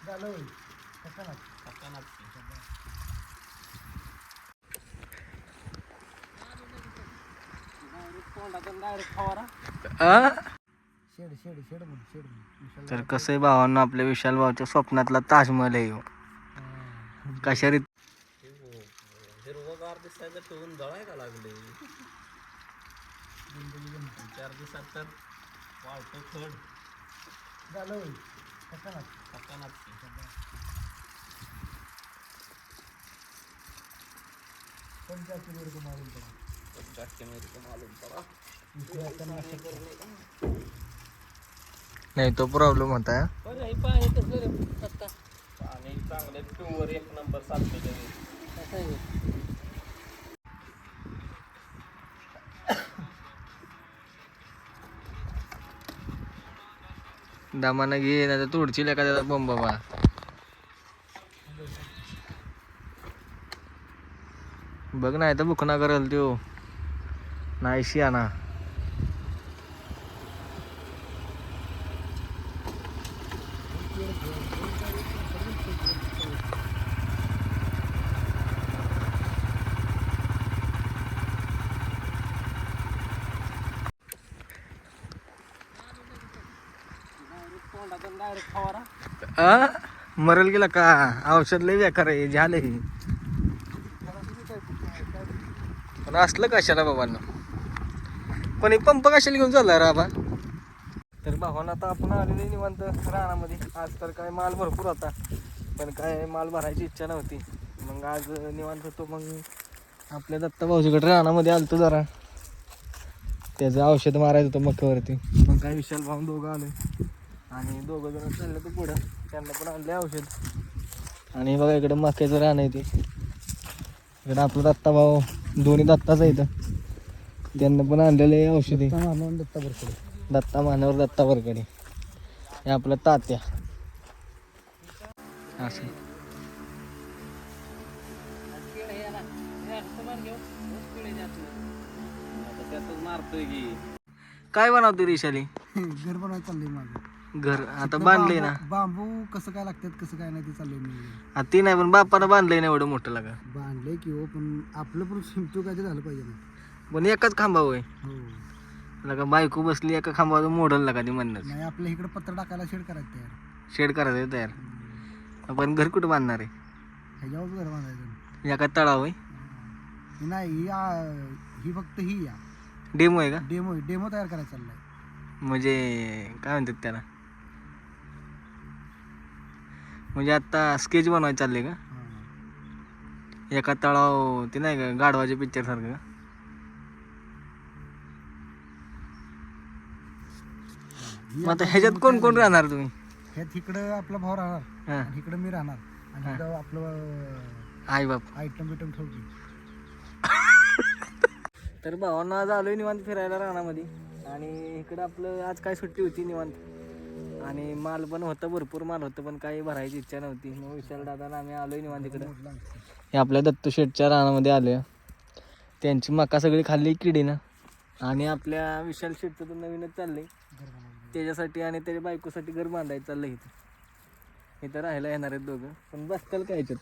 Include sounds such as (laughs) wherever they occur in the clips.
झालं? Shed shed shed shed Vishal तर कसं आहे भावांना आपल्या विशाल भावाच्या स्वप्नातला ताजमहल आहे. हा. कशा रीत हिरवगार दिसायचं ठेवून जळाय का लागले चार दिवसात तर वाळतं खड झालं होय कसं ना हातानाच पंचायत वेळ मारून पडा जास्त मेरे मालूम पडा इथे आता नाटक नाही तो प्रॉब्लेम होता पाणी कसलं रे पाणी चांगलं प्युअर एक नंबर सारखं दमानं घे नाही तर तोडशील एखाद्या बंब बाबा. बघ नाही तर बुकना करेल त्यो. नाही शियाना डायरेक्ट मरल गेला का? औषध लय बेकार आहे झाले पण असलं कशाला बाबांना? पण एक पंप कशाला घेऊन चालला राबा तर भावानं आता आपण आलेले निवांत रानामध्ये. आज तर काय माल भरपूर होता पण काय माल भरायची इच्छा नव्हती. मग आज निवांत होतो मग आपल्या दत्ता भाऊजीकडे रानामध्ये आलतो जरा. त्याचं औषध मारायचं होतं मक्यावरती मग काय विशाल भाऊन दोघं आले आणि दोघं जण चालले तर पुढं. त्यांना पण आणले औषध. आणि बघा इकडं मक्याचं रान आहे ते. इकडं आपलं दत्ता भाऊ दोन्ही दत्ताच आहे इथं त्यांना पण आणलेलं आहे औषधी. मारून दत्ता बरकडे दत्ता मानवर दत्ता वरकडे हे आपलं तात्या. असं. काय बनवते रिशाली घर बनवायला चाललंय माझं. घर आता बांधलंय ना. बांबू कसं काय लागतात कसं काय नाही ते चाललंय मी. हा, ती नाही पण बापानं बांधलंय ना एवढं मोठं लागा. बांधलंय की हो पण आपलं पण सिमटू काय ते झालं पाहिजे ना. पण एकाच खांबा होय. हो. लगा बायको बसली एका खांबावर मोडल लागा ती म्हणणं नाही आपल्या इकडे पत्र टाकायला शेड करायचं तयार. शेड करायचं आहे तयार. पण घर कुठं बांधणार आहे? ह्याच्यावर घर बांधायचं. एका तळाव आहे ही नाही ही आ- ही फक्त ही या. डेमो आहे का? डेमो डेमो तयार करायचा चाललाय. म्हणजे काय म्हणतात त्याला? म्हणजे आता स्केच बनवायचं चालले का. एका तळाव ते नाही का? गाढवाच्या पिक्चर सारखं का? मग आता ह्याच्यात कोण कोण. राहणार तुम्ही? ह्यात इकडं आपला भाऊ राहणार. हां. आणि इकडं मी राहणार. आणि. इकडं आपलं आई बाप. आयटम बिटम ठेवतो (laughs) तर भावांना आज आलोय निवांत फिरायला रानामध्ये. आणि इकडं आपलं आज काय सुट्टी होती निवांत? आणि माल पण होतं भरपूर माल होतं पण काही भरायची इच्छा नव्हती. मग विशाल दादा आम्ही आलोय निवांत इकडं. हे आपल्या दत्तू शेटच्या रानामध्ये आलोय त्यांची मका सगळी खाल्ली किडीनं. आणि आपल्या विशाल शेटचं तर नवीनच चाललंय. त्याच्यासाठी आणि त्याच्या बायकोसाठी घर बांधायचं चाललंय इथं. इथं राहायला येणार आहेत दोघं. पण बसताल काय याच्यात?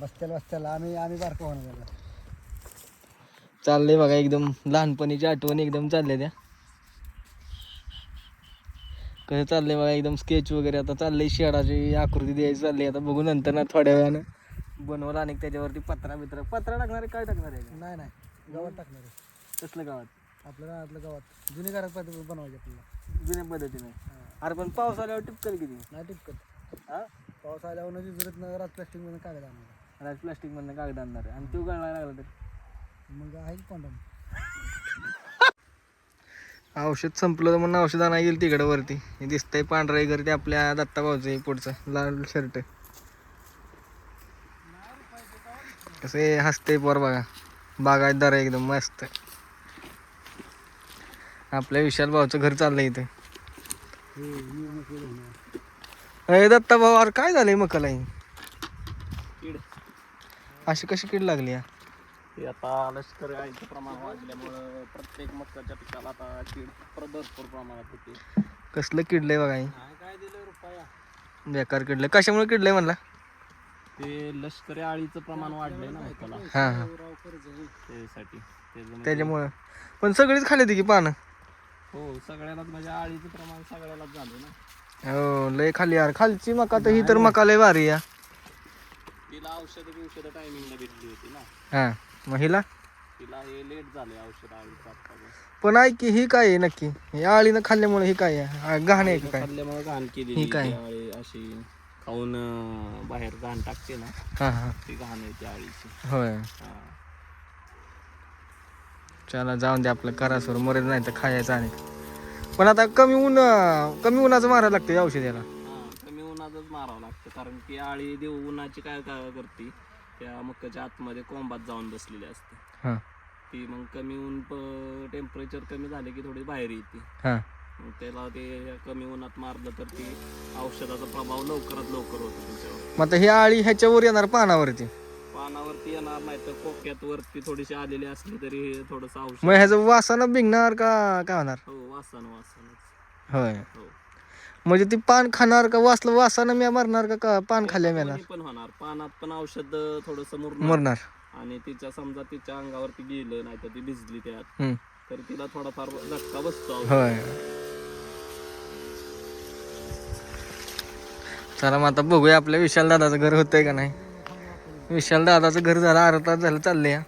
बसत्याला बसत्याला आम्ही आम्ही बारकं होणार चाललंय बघा एकदम लहानपणीची आठवणी एकदम चालल्या त्या. कसं चाललंय बघा एकदम स्केच वगैरे. आता चाललंय शेडाची आकृती द्यायची चालली. आता बघू नंतर ना थोड्या वेळानं. बनवलं आणि त्याच्यावरती पत्रा बित्रा. पत्रा टाकणार आहे काय टाकणार आहे? नाही नाही. गावात टाकणार आहे. कसलं गावात? आपल्या रानातल्या गावात. जुनी घरात पाहिजे बनवायचे आपल्याला. जुन्या पद्धतीने. अरे पण पाऊस आल्यावर टिपकल किती? नाही टिपकत हा? पाऊस आल्यावर नदी जुरत न रात प्लास्टिकमध्ये कागद आणणार. राज प्लास्टिक मधनं कागद आणणार आहे. आणि तो गळायला लागला तर? मग आहे कॉन्डम औषध संपलं तर म्हणून औषध आणायला गेलं तिकडं वरती. हे दिसतंय पांढरा घर ते आपल्या दत्ताभाऊचं आहे पुढचं लाल शर्ट कसं हे हसतंय पोर बघा. बागायतदार आहे एकदम मस्त. आपल्या विशाल भाऊचं घर चाललंय इथे. अरे दत्ता भाऊ अरे काय झालंय मकाला ही? अशी कशी कीड लागली या? ते आता लष्कर गायचं प्रमाण वाढल्यामुळं प्रत्येक मक्काच्या पिकाला आता कीड प्र- भरपूर प्रमाणात होते. कसलं किडलंय बघा हे? काय काय दिलं बेकार किडलं कशामुळे किडलंय म्हणला? ते लष्करी आळीचं प्रमाण वाढलंय ना त्याला हां हां. त्यासाठी त्याच्यामुळे- त्याच्यामुळं. पण सगळीच खाली होती की पानं? हो सगळ्यालाच म्हणजे आळीचं प्रमाण सगळ्यालाच झालं ना. हो लय खाली यार. खालची मका तर ही तर मका लय भारी या तिला औषधं बिवषधं टायमिंगला भेटली होती ना. हां. मग हिला? तिला हे लेट झाले औषध आळीचं आता पण ऐक की ही काय आहे नक्की? हे आळीनं खाल्ल्यामुळे ही काय आहे? आ, घाण आहे का काय? खाल्ल्यामुळे घाण ही केली काय? आळी. अशी खाऊन अं, बाहेर घाण टाकते ना हां हां. ती घाण आहे ती आळीची. होय. हा. चला जाऊन दे आपलं करा सर मरेल नाही तर खायचं आणि. पण आता कमी ऊन अं, कमी उन्हाचं मारायला लागतं या औषधाला. हा, कमी उन्हातच मारावं लागतं. कारण की आळी देव उन्हाची काय काय करते? त्या मक्काच्या आतमध्ये कोंबात जाऊन बसलेली असते. हां. ती मग कमी ऊन टेम्परेचर कमी झाले की थोडी बाहेर येते. हां. मग त्याला ते कमी उन्हात मारलं तर ती औषधाचा प्रभाव लवकरात लवकर होतो त्याच्यावर. मग ही आळी ह्याच्यावर येणार पानावरती? पानावरती येणार नाही तर कोक्यात वरती थोडीशी आलेली असली तरी हे थोडंसं औषध. मग ह्याचं वासानं बिघणार का काय होणार? हो वासन वासनच. होय. हो. म्हणजे ती पान खाणार का वासलं वासानं मी मरणार का का पान खाल्ल्या मिळणार पण होणार. पानात पण औषध थोडस मुरणार. आणि तिच्या समजा तिच्या अंगावरती गेलं नाही तर ती भिजली त्यात. तर तिला थोडाफार झटका बसतो होय. चला मग आता बघूया आपल्या विशाल दादाचं घर होतंय का नाही. विशाल दादाचं घर झालं अर्धा तास झालं चाललंय.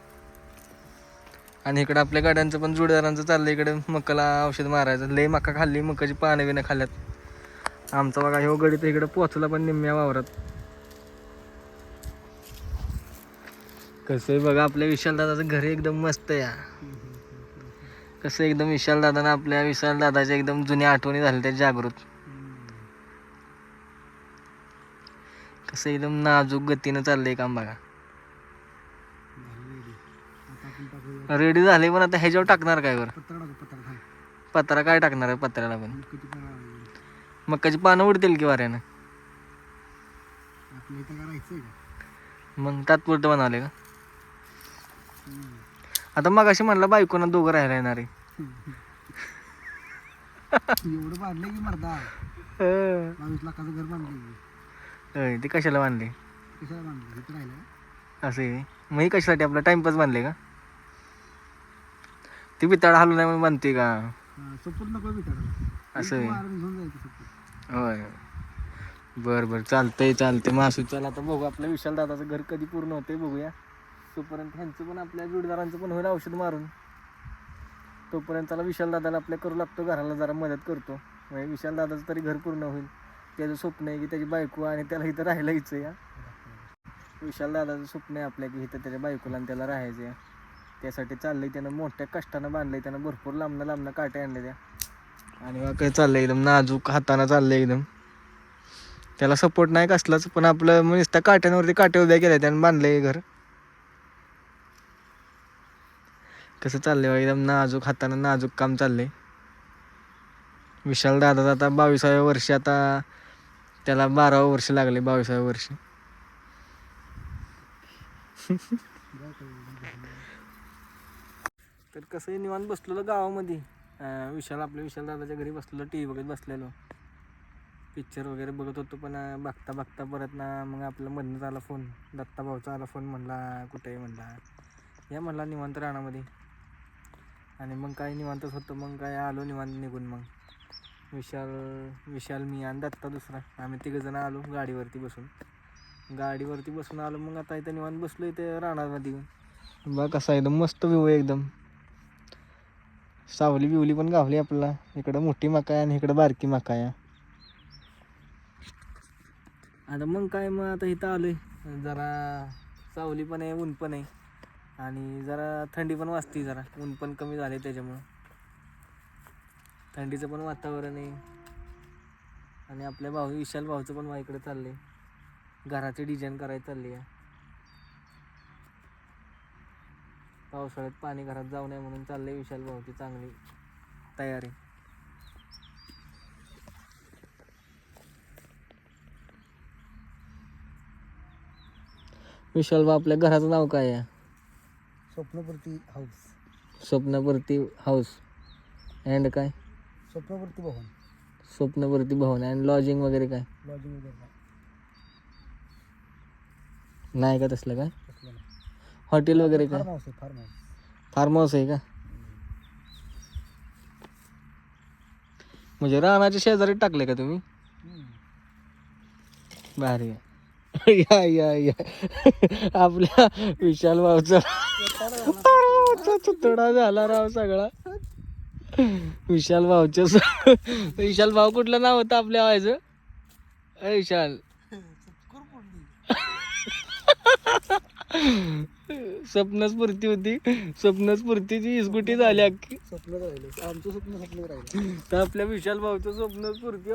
आणि इकडं आपल्या गाड्यांचं पण जोडदारांचं चाललंय इकडे. मकाला औषध मारायचं. लय मका खाल्ली मकाची पानं बिनं खाल्ल्यात. आमचा बघा ह्यो गडी तर इकडे पोचला पण निम्म्या वावरात. कसं आहे बघा आपल्या विशाल दादाचं घर एकदम मस्त आहे हा. कसं एकदम विशाल दादानं आपल्या विशाल दादाच्या एकदम जुन्या आठवणी झाल्या त्या जागृत. कसं एकदम नाजूक गतीनं चाललंय काम बघा. रेडी झाले पण आता ह्याच्यावर टाकणार काय बरं? पत्रा काय टाकणार आहे? पत्र्याला पण. मकाची पानं उडतील की वाऱ्यानं? आपल्या इथं काय राहायचंय का? मग तात्पुरतं बनवले का. आता मग अशी म्हणला बायकोनं दोघं राहायला येणार आहे. एवढं की मर्दा. बावीस लाखाचं घर बांधलंय की. होय, ते कशाला बांधले? कशाला बांधलं? इथं राहिलं असं मग ही कशासाठी? आपला टाइमपास बांधले का? ती बिताड हलू नाही म्हणून बांधते का? सपोर्ट नको भेटायला असं आहे. मारून घेऊन जायचं सपोर्ट. होय. बर बर. चालतंय चालतंय. मासू चल आता बघू. आपल्या विशाल दादाचं घर कधी पूर्ण होतंय बघूया. तोपर्यंत ह्यांचं पण आपल्या जोडदारांचं पण होईल औषध मारून. तोपर्यंत त्याला विशाल दादाला आपल्या करू लागतो. घराला जरा मदत करतो. म्हणजे विशाल दादाचं तरी घर पूर्ण होईल. त्याचं स्वप्न आहे की त्याची बायको आणि त्याला इथं राहायला यायचं या विशाल दादाचं स्वप्न आहे आपल्या की इथं त्याच्या बायकोला आणि त्याला राहायचं या त्यासाठी चाललंय त्यानं मोठ्या कष्टानं बांधलंय. त्यानं भरपूर लांबणं लांबणं काटे आणले त्या. आणि मग काय चाललंय एकदम नाजूक हाताना चाललंय एकदम. त्याला सपोर्ट नाही कसलाच पण आपलं म्हणजे नुसत्या काट्यांवरती काटे उभ्या केल्या त्यानं बांधलंय घर. कसं चाललंय बा, एकदम नाजूक हाताना नाजूक काम चाललंय. विशाल दादा आता बावीसाव्या वर्षी आता त्याला बारावं वर्ष लागले बावीसाव्या वर्षी. (laughs) तर कसं निवांत बसलेलं गावामध्ये. विशाल आपल्या विशाल दादाच्या घरी बसलेलो टी व्ही बघत बसलेलो. पिक्चर वगैरे बघत होतो पण बघता बघता परत ना मग आपलं मधनंच आला फोन दत्ता भाऊचा आला फोन म्हणला कुठे म्हणला. या म्हणला निवांत राणामध्ये आणि मग काय निवांतच होतं मग काय आलो निवांत निघून मग. विशाल विशाल मी आणि दत्ता दुसरा. आम्ही तिघंजण आलो गाडीवरती बसून. गाडीवरती बसून आलो मग आता इथं निवांत बसलो इथे राणामध्ये बा बघ कसा एकदम मस्त व्ह्यू एकदम. सावली बिवली पण गावली आपल्याला. इकडं मोठी मका आहे आणि इकडं बारकी मका आहे. आता मग काय मग आता इथं आलोय. जरा सावली पण आहे ऊन पण आहे. आणि जरा थंडी पण वाजते जरा. ऊन पण कमी झाले त्याच्यामुळं. थंडीचं पण वातावरण आहे. आणि आपल्या भाऊ विशाल भाऊचं पण माझ्याकडे चाललंय. घराचे डिझाईन करायला चालली आहे पावसाळ्यात पाणी घरात जाऊ नये म्हणून चाललंय विशाल भाऊची चांगली तयारी. विशाल भाऊ आपल्या घराचं नाव काय आहे? Swapnapurti house. Swapnapurti house. And काय? स्वप्नपूर्ती भवन. स्वप्नपूर्ती भवन. अँड लॉजिंग वगैरे काय? लॉजिंग वगैरे नाही. का तसलं काय? नाही. हॉटेल वगैरे काय? फार्म हाऊस आहे फार्म हाऊस फार्म हाऊस आहे का? म्हणजे रानाच्या शेजारी टाकले का तुम्ही? भारी आहे. (laughs) या या या. (laughs) आपल्या विशाल भाऊचा (laughs) तुडा झाला राव सगळा. विशाल भाऊच्या स- विशाल भाऊ कुठलं नाव होतं आपल्या व्हायचं अय विशाल. स्वप्नस्फूर्ती होती. स्वप्नस्फूर्तीची स्कूटी झाली अख्खी. स्वप्न राहिले. आमचं स्वप्न स्वप्न राहिलं. तर आपल्या विशाल भाऊचं स्वप्न स्फूर्ती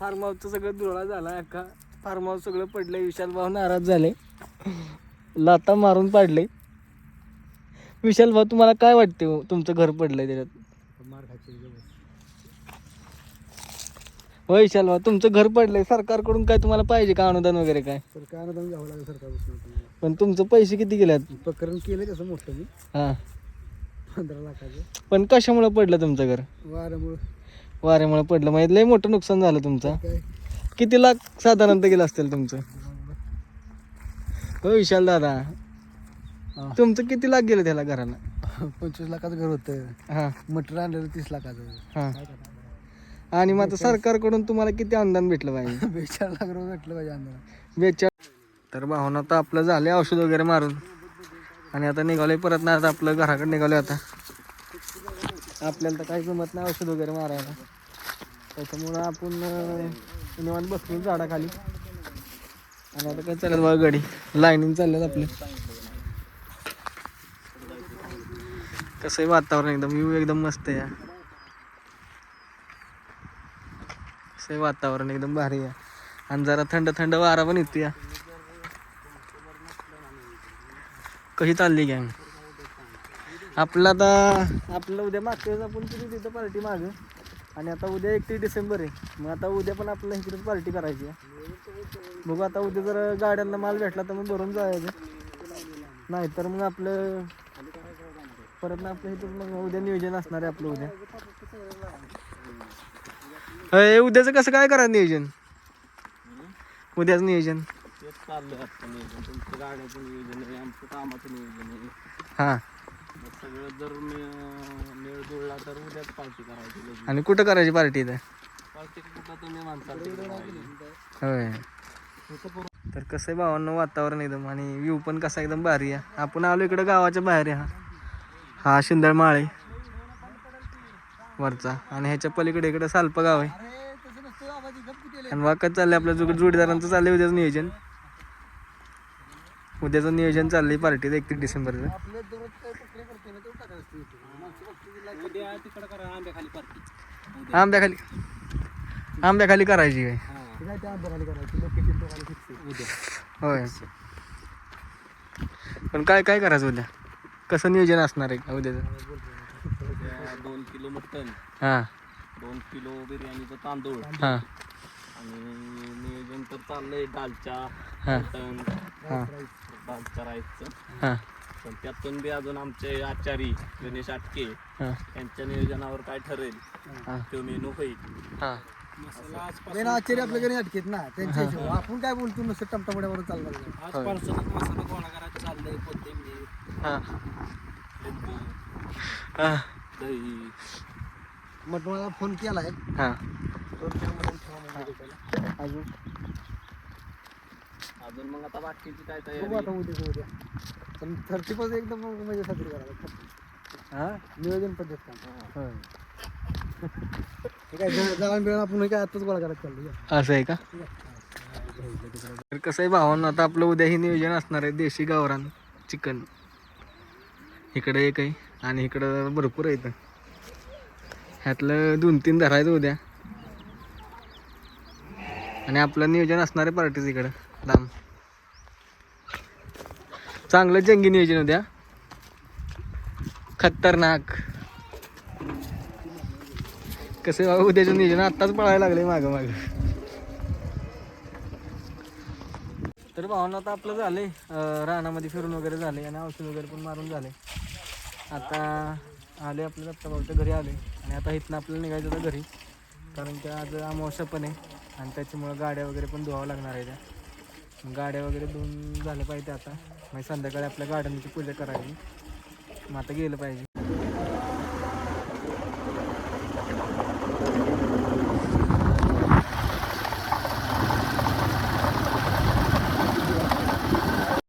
फार्म हाऊसचं सगळं धुळा झाला अख्खा. फार्म हाऊस सगळं पडलंय. विशाल भाऊ नाराज झाले. लाता मारून पाडले. विशाल भाऊ तुम्हाला काय वाटते हो? तुमचं घर पडलंय त्याच्यात? मार खायची व्यवस्था. हो विशाल भाऊ तुमचं घर पडलंय. सरकारकडून काय तुम्हाला पाहिजे का अनुदान वगैरे काय? तर काय अनुदान घ्यावं लागेल सरकारपासून. पण तुमचं पैसे किती गेल्यात? प्रकरण केलं कसं मोठं मी. हां. पंधरा लाखाचं. पण कशामुळे पडलं तुमचं घर? वाऱ्यामुळं. वाऱ्यामुळे पडलं. माहिती लय मोठं नुकसान झालं तुमचं. काय? किती लाख साधारणतः गेलं असतील तुमचं? हो विशाल दादा. हा. तुमचं किती लाख गेलं त्याला घराला? पंचवीस लाखाचं घर होतं. हां. मटेरियल आणलेलं तीस लाखाचं. हां? आणि मग आता सरकारकडून तुम्हाला किती अनुदान भेटलं पाहिजे (laughs) बेचाळीस लाख रुपये भेटलं पाहिजे आंदोलन बेचाळ तर भावना आता आपलं झाले औषध वगैरे मारून. आणि आता निघालोय परत नाही आता आपलं घराकडे निघालोय आता. आपल्याला तर काही जमत नाही औषध वगैरे मारायला. त्याच्यामुळं आपण निवांत बसलो झाडाखाली. आणि आता काय चालत बघा गाडी लाईनिंग चालल्यात आपले. कसं आहे वातावरण एकदम व्यू एकदम मस्त आहे कसं आहे वातावरण एकदम भारी आहे. आणि जरा थंड थंड वारा पण येतो या. कशी चालली गॅंग? आपलं आता आपलं उद्या मागच्या वेळेस आपण किती तिथं पार्टी माग. आणि आता उद्या एकतीस डिसेंबर आहे. मग आता उद्या पण आपल्याला इकडेच पार्टी करायची आहे. बघू आता उद्या जर गाड्यांना माल भेटला तर मग भरून जायचं. नाही तर मग आपलं परत ना आपलं इथं मग उद्या नियोजन असणार आहे आपलं उद्या. उद्याचं कसं काय करा नियोजन? उद्याच नियोजन. तेच चाललंय आता नियोजन. तुमचं गाड्याचं नियोजन आहे आमचं कामाचं नियोजन आहे. हां. मग सगळं जर मे- मेळ जुळला तर उद्याच पार्टी करायची लगेच. आणि कुठं करायची पार्टी इथं? पार्टी कुठं तुम्ही माणसाला तिकडे करायची. होय. तर कसं आहे भावांना वातावरण एकदम आणि व्ह्यू पण कसा एकदम भारी आहे. आपण आलो इकडं गावाच्या बाहेर आहे हा. हा शिंदळ माळे वरचा. आणि ह्याच्या पलीकडे इकडे सालपा गाव आहे आणि वाकत चाललंय आपल्या जोड जोडीदारांचं चाललंय उद्याचं नियोजन. उद्याचं नियोजन चाललंय पार्टीचं एकतीस डिसेंबरचं आपल्या दररोज काय प्रक्रिया करतो ना तेवढं टाकायचं असतं YouTube. मागच्या बाबतीत like उद्या तिकडं करा आंब्याखाली पार्टी. आंब्याखाली आंब्याखाली करायची काय? त्या करायचं? लोकेशन फिक्स उद्या. होय. पण काय काय करायचं उद्या? कसं नियोजन असणार आहे उद्याचं? उद्या दोन किलो मटन हां. दोन किलो बिर्याणीचं तांदूळ. हां. आणि नियोजन तर चाललंय दालच्या हां. मटन हां. दालच्या राईसचं. हां. पण त्यातून बी अजून आमचे आचारी गणेश आटके हां. यांच्या नियोजनावर काय ठरेल हां. तो मेनू होईल. हां. मेन आश्चर्य अटकेत ना त्यांच्या आपण काय बोलतो नुसतं टमटमड्यावर चालणार आज पार्सलच मसाला गोळा करायचा चाललंय कोथिंबीर हां. लिंबू हां. दही. फोन केलाय. हां. अजून? अजून मग आता बाकीची काय बघू आता तयारी उद्या उद्या. पण थर्टी पर्सेंट एकदम म्हणजे साजरी करायला हां? नियोजन पद्धत काम होय हे. काय जळण बिळण आपण हे काय आताच गोळा करायला चाललो असं आहे का? तर कसं आहे भावांना आता आपलं उद्या हे नियोजन असणार आहे देशी गावरान चिकन. इकडं एक आहे आणि इकडं भरपूर आहे इथं ह्यातलं दोन तीन धरायचं उद्या. आणि आपलं नियोजन असणार आहे पार्टीच इकडं. लांब चांगलं जंगी नियोजन उद्या. खतरनाक. कसं आहे बाबा उद्याचं नियोजन आत्ताच पळायला लागले मागं मागं. तर भावना आता आपलं झालंय रानामध्ये फिरून वगैरे झाले आणि औषध वगैरे पण मारून झाले आता आले आपल्या दत्ता भाऊच्या घरी आले आणि आता इथनं आपल्याला निघायचं होतं घरी. कारण की आज अमावस्या पण आहे. आणि त्याच्यामुळं गाड्या वगैरे पण धुवावं लागणार आहे त्या. गाड्या वगैरे धुवून झालं पाहिजे आता. मग संध्याकाळी आपल्या गार्डनची पूजा करायची मग आता गेलं पाहिजे.